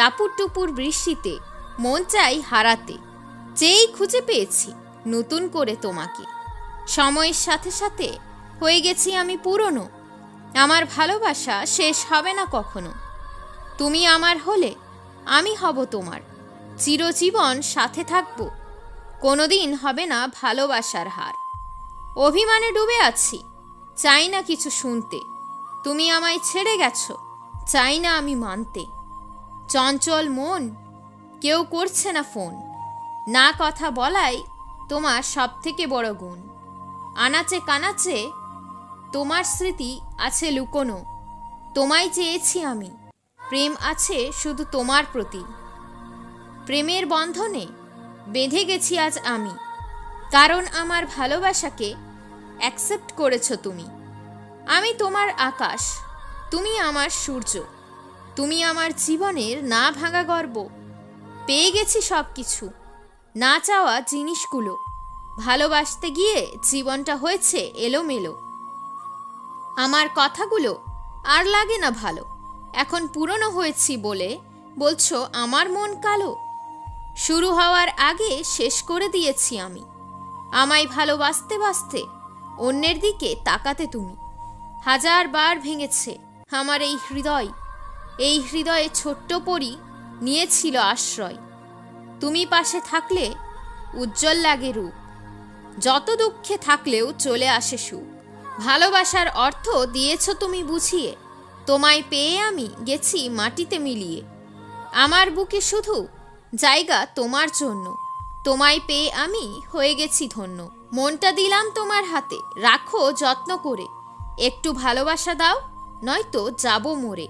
টাপুর টুপুর বৃষ্টিতে, মন চাই হারাতে। যেই খুঁজে পেয়েছি, নতুন করে তোমাকে। সময়ের সাথে সাথে হয়ে গেছি আমি পুরনো। আমার ভালোবাসা শেষ হবে না কখনো। তুমি আমার হলে আমি হব তোমার। চিরজীবন সাথে থাকব। কোনোদিন হবে না ভালোবাসার হার। অভিমানে ডুবে আছি, চাই না কিছু শুনতে। তুমি আমায় ছেড়ে গেছো, চাই না আমি মানতে। চঞ্চল মন, কেউ করছে না ফোন। না কথা বলাই তোমার সব থেকে বড় গুণ। আনাচে কানাচে তোমার স্মৃতি আছে লুকোনো। তোমায় চেয়েছি আমি। প্রেম আছে শুধু তোমার প্রতি। প্রেমের বন্ধনে বেঁধে গেছি আজ আমি। কারণ আমার ভালোবাসাকে অ্যাকসেপ্ট করেছ তুমি। আমি তোমার আকাশ, তুমি আমার সূর্য। তুমি আমার জীবনের না ভাঙা গর্ব। পেয়ে গেছি সব কিছু না চাওয়া জিনিসগুলো। ভালোবাসতে গিয়ে জীবনটা হয়েছে এলোমেলো। আমার কথাগুলো আর লাগে না ভালো। এখন পুরনো হয়েছি বলে বলছো আমার মন কালো? শুরু হওয়ার আগে শেষ করে দিয়েছি আমি। আমায় ভালোবাসতে বাসতে অন্যের দিকে তাকাতে তুমি। হাজার বার ভেঙেছে আমার এই হৃদয়। এই হৃদয়ে ছোট্ট পরি নিয়েছিল আশ্রয়। তুমি পাশে থাকলে উজ্জ্বল লাগে রূপ। যত দুঃখে থাকলেও চলে আসে সুখ। ভালোবাসার অর্থ দিয়েছ তুমি বুঝিয়ে। তোমায় পেয়ে আমি গেছি মাটিতে মিলিয়ে। আমার বুকে শুধু জায়গা তোমার জন্য। তোমায় পেয়ে আমি হয়ে গেছি ধন্য। মনটা দিলাম তোমার হাতে। রাখো যত্ন করে। একটু ভালোবাসা দাও, নয়তো যাব মোরে।